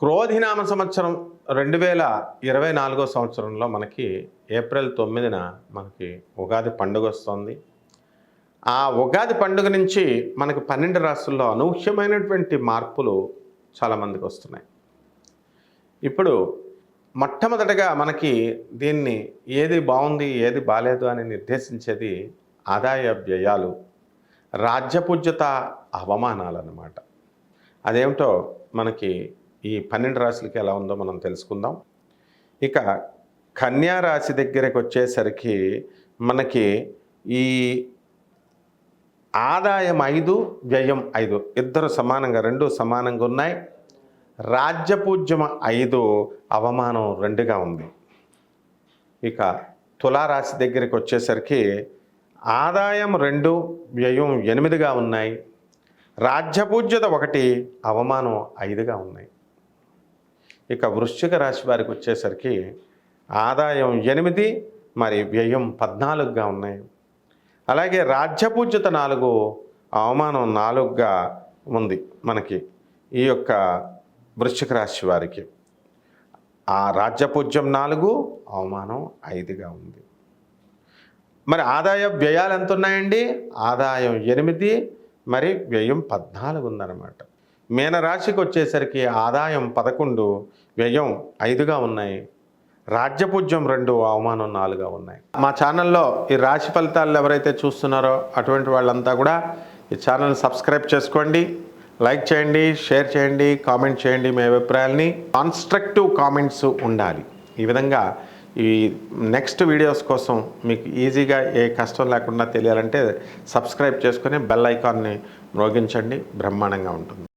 క్రోధినామ సంవత్సరం రెండు వేల ఇరవై నాలుగో సంవత్సరంలో మనకి ఏప్రిల్ తొమ్మిదిన మనకి ఉగాది పండుగ వస్తుంది. ఆ ఉగాది పండుగ నుంచి మనకి పన్నెండు రాష్ట్రాల్లో అనూహ్యమైనటువంటి మార్పులు చాలామందికి వస్తున్నాయి. ఇప్పుడు మొట్టమొదటగా మనకి దీన్ని ఏది బాగుంది ఏది బాగాలేదు అని నిర్దేశించేది ఆదాయ వ్యయాలు రాజ్యపూజ్యత అవమానాలు అన్నమాట అదేమిటో మనకి ఈ పన్నెండు రాశులకి ఎలా ఉందో మనం తెలుసుకుందాం. ఇక కన్యా రాశి దగ్గరకు వచ్చేసరికి మనకి ఈ ఆదాయం ఐదు వ్యయం ఐదు. ఇద్దరు సమానంగా రెండు సమానంగా ఉన్నాయి. రాజ్యపూజ్యం ఐదు అవమానం రెండుగా ఉంది. ఇక తులారాశి దగ్గరికి వచ్చేసరికి ఆదాయం రెండు వ్యయం ఎనిమిదిగా ఉన్నాయి. రాజ్యపూజ్యత ఒకటి అవమానం ఐదుగా ఉన్నాయి. ఇక వృశ్చిక రాశి వారికి వచ్చేసరికి ఆదాయం ఎనిమిది మరి వ్యయం పద్నాలుగుగా ఉన్నాయి. అలాగే రాజ్యపూజ్యత నాలుగు అవమానం నాలుగుగా ఉంది మనకి ఈ యొక్క వృశ్చిక రాశి వారికి. ఆ రాజ్యపూజ్యం నాలుగు అవమానం ఐదుగా ఉంది. మరి ఆదాయ వ్యయాలు ఎంత ఉన్నాయండి ఆదాయం ఎనిమిది మరి వ్యయం పద్నాలుగు ఉందన్నమాట. మీనరాశికి వచ్చేసరికి ఆదాయం పదకొండు వ్యయం ఐదుగా ఉన్నాయి. రాజ్యపూజ్యం రెండు అవమానం నాలుగుగా ఉన్నాయి. మా ఛానల్లో ఈ రాశి ఫలితాలు ఎవరైతే చూస్తున్నారో అటువంటి వాళ్ళంతా కూడా ఈ ఛానల్ సబ్స్క్రైబ్ చేసుకోండి లైక్ చేయండి షేర్ చేయండి కామెంట్ చేయండి మీ అభిప్రాయాల్ని. కాన్స్ట్రక్టివ్ కామెంట్స్ ఉండాలి. ఈ విధంగా ఈ నెక్స్ట్ వీడియోస్ కోసం మీకు ఈజీగా ఏ కష్టం లేకుండా తెలియాలంటే సబ్స్క్రైబ్ చేసుకొని బెల్ ఐకాన్ని మ్రోగించండి బ్రహ్మాండంగా ఉంటుంది.